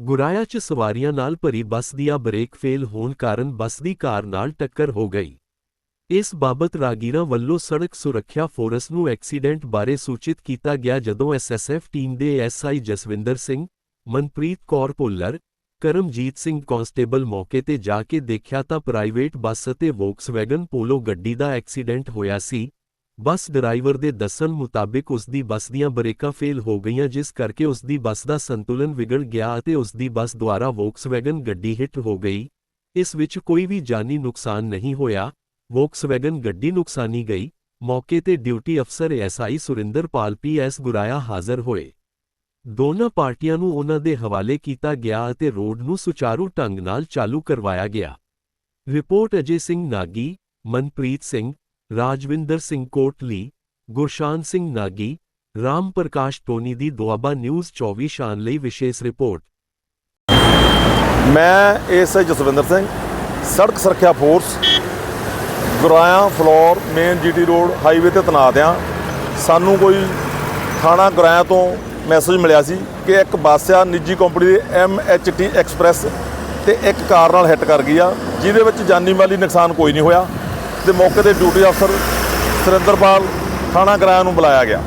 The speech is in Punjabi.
ਗੁਰਾਇਆ 'ਚ ਸਵਾਰੀਆਂ ਨਾਲ ਭਰੀ ਬੱਸ ਦੀਆਂ ਬ੍ਰੇਕ ਫੇਲ ਹੋਣ ਕਾਰਨ ਬੱਸ ਦੀ ਕਾਰ ਨਾਲ ਟੱਕਰ ਹੋ ਗਈ। ਇਸ ਬਾਬਤ ਰਾਗੀਰਾ ਵੱਲੋਂ ਸੜਕ ਸੁਰੱਖਿਆ ਫੋਰਸ ਨੂੰ ਐਕਸੀਡੈਂਟ ਬਾਰੇ ਸੂਚਿਤ ਕੀਤਾ ਗਿਆ ਜਦੋਂ ਐਸਐਸਐਫ ਟੀਮ ਦੇ ਐਸਆਈ ਜਸਵਿੰਦਰ ਸਿੰਘ, ਮਨਪ੍ਰੀਤ ਕੌਰ ਭੁੱਲਰ, ਕਰਮਜੀਤ ਸਿੰਘ ਕਾਂਸਟੇਬਲ ਮੌਕੇ ਤੇ ਜਾ ਕੇ ਦੇਖਿਆ ਤਾਂ ਪ੍ਰਾਈਵੇਟ ਬੱਸ ਅਤੇ ਵੋਕਸਵੈਗਨ ਪੋਲੋ ਗੱਡੀ ਦਾ ਐਕਸੀਡੈਂਟ ਹੋਇਆ ਸੀ। ਬੱਸ ਡਰਾਈਵਰ ਦੇ ਦੱਸਣ ਮੁਤਾਬਿਕ ਉਸ ਦੀ ਬੱਸ ਦੀਆਂ ਬ੍ਰੇਕਾਂ ਫੇਲ ਹੋ ਗਈਆਂ, ਜਿਸ ਕਰਕੇ ਉਸ ਦੀ ਬੱਸ ਦਾ ਸੰਤੁਲਨ ਵਿਗੜ ਗਿਆ ਅਤੇ ਉਸ ਦੀ ਬੱਸ ਦੁਆਰਾ ਵੋਕਸਵੈਗਨ ਗੱਡੀ ਹਿੱਟ ਹੋ ਗਈ। ਇਸ ਵਿੱਚ ਕੋਈ ਵੀ ਜਾਨੀ ਨੁਕਸਾਨ ਨਹੀਂ ਹੋਇਆ। ਵੋਕਸਵੈਗਨ ਗੱਡੀ ਨੁਕਸਾਨੀ ਗਈ। ਮੌਕੇ ਤੇ ਡਿਊਟੀ ਅਫਸਰ ਐਸਆਈ ਸੁਰਿੰਦਰਪਾਲ ਪੀਐਸ ਗੁਰਾਇਆ ਹਾਜ਼ਰ ਹੋਏ। ਦੋਨਾਂ ਪਾਰਟੀਆਂ ਨੂੰ ਉਹਨਾਂ ਦੇ ਹਵਾਲੇ ਕੀਤਾ ਗਿਆ ਅਤੇ ਰੋਡ ਨੂੰ ਸੁਚਾਰੂ ਢੰਗ ਨਾਲ ਚਾਲੂ ਕਰਵਾਇਆ ਗਿਆ। ਰਿਪੋਰਟ ਅਜੇ ਸਿੰਘ ਨਾਗੀ, ਮਨਪ੍ਰੀਤ ਸਿੰਘ ਰਾਜਵਿੰਦਰ ਸਿੰਘ ਕੋਟਲੀ, ਗੁਰਸ਼ਾਨ ਸਿੰਘ ਨਾਗੀ, ਰਾਮ ਪ੍ਰਕਾਸ਼ ਟੋਨੀ ਦੀ ਦੁਆਬਾ ਨਿਊਜ਼ 24 ਸ਼ਾਨ ਲਈ ਵਿਸ਼ੇਸ਼ ਰਿਪੋਰਟ। ਮੈਂ ਐਸਆਈ ਜਸਵਿੰਦਰ ਸਿੰਘ, ਸੜਕ ਸੁਰੱਖਿਆ force, Goraya Phillaur, main GT road, highway ਤੇ ਤੈਨਾਤ ਆ ਸਾਨੂੰ ਕੋਈ ਥਾਣਾ ਗੁਰਾਇਆ ਤੋਂ ਮੈਸੇਜ ਮਿਲਿਆ ਸੀ ਕਿ ਇੱਕ ਬੱਸ ਆ, ਨਿੱਜੀ ਕੰਪਨੀ ਦੀ ਐਮਐਚਟੀ ਐਕਸਪ੍ਰੈਸ ਤੇ ਇੱਕ ਕਾਰ ਨਾਲ ਹਿੱਟ ਕਰ ਗਈ ਆ, ਜਿਹਦੇ ਵਿੱਚ ਜਾਨੀ ਮਾਲੀ ਨੁਕਸਾਨ ਕੋਈ ਨਹੀਂ ਹੋਇਆ। ਤੇ ਮੌਕੇ ਤੇ ਡਿਊਟੀ ਅਫਸਰ ਸੁਰਿੰਦਰਪਾਲ ਥਾਣਾ ਗਰਾਇਆ ਨੂੰ ਬੁਲਾਇਆ ਗਿਆ।